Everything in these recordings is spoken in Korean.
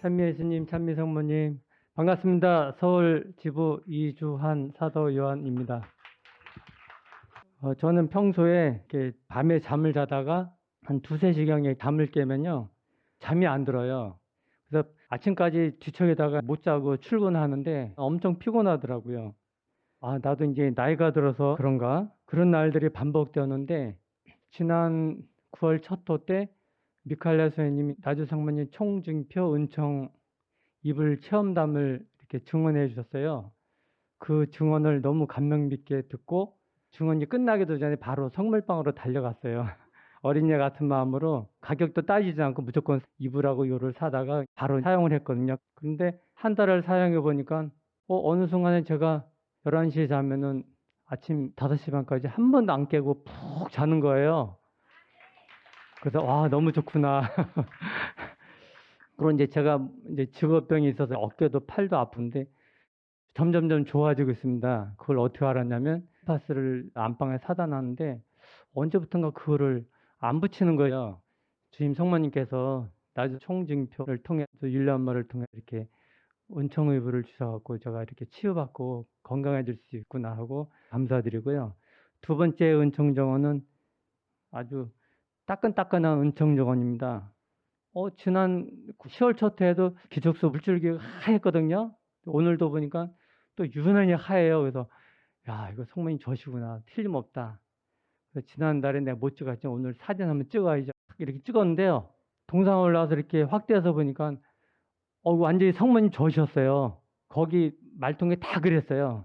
찬미 예수님, 찬미 성모님, 반갑습니다. 서울 지부 이주한 사도 요한입니다. 어, 저는 평소에 밤에 잠을 자다가 한 두세 시경에 잠을 깨면요. 잠이 안 들어요. 그래서 아침까지 뒤척이다가 못 자고 출근하는데 엄청 피곤하더라고요. 아, 나도 이제 나이가 들어서 그런가? 그런 날들이 반복되었는데 지난 9월 첫 토 때 미칼레 선생님이 나주 상무님 총증표 은총 이불 체험담을 이렇게 증언해 주셨어요. 그 증언을 너무 감명 깊게 듣고 증언이 끝나기도 전에 바로 성물방으로 달려갔어요. 어린애 같은 마음으로 가격도 따지지 않고 무조건 이불하고 요를 사다가 바로 사용을 했거든요. 그런데 한 달을 사용해 보니까 어, 어느 순간에 제가 11시에 자면은 아침 5시 반까지 한 번도 안 깨고 푹 자는 거예요. 그래서 와 너무 좋구나. 그리고 이제 제가 이제 직업병이 있어서 어깨도 팔도 아픈데 점점점 좋아지고 있습니다. 그걸 어떻게 알았냐면 파스를 안방에 사다 놨는데 언제부턴가 그거를 안 붙이는 거예요. 주임 성모님께서 나주 총증표를 통해서 율리엄마를 통해 이렇게 은총 의부를 주셔갖고 제가 이렇게 치유받고 건강해질 수 있구나 하고 감사드리고요. 두 번째 은총 정원은 아주 따끈따끈한 은총 정원입니다. 어, 지난 10월 첫 해에도 기적소 물줄기 하였거든요. 오늘도 보니까 또 유난히 하얘요. 그래서 야, 이거 성모님 저시구나. 틀림없다. 그래서 지난달에 내가 못 찍었지. 오늘 사진 한번 찍어야지. 이렇게 찍었는데요. 동상 올라와서 이렇게 확대해서 보니까 어, 완전히 성모님 저셨어요. 거기 말통에 다 그랬어요.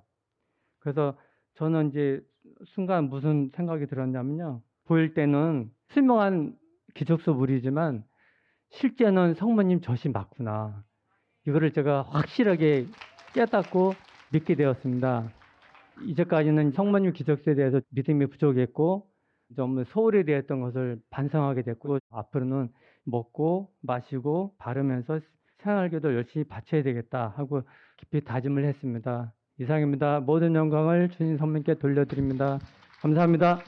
그래서 저는 이제 순간 무슨 생각이 들었냐면요. 보일 때는 투명한 기적소 물이지만 실제는 성모님 젖이 맞구나. 이거를 제가 확실하게 깨닫고 믿게 되었습니다. 이제까지는 성모님 기적소에 대해서 믿음이 부족했고 좀 소홀히 대했던 것을 반성하게 됐고 앞으로는 먹고 마시고 바르면서 생활기도 열심히 바쳐야 되겠다 하고 깊이 다짐을 했습니다. 이상입니다. 모든 영광을 주신 성님께 돌려드립니다. 감사합니다.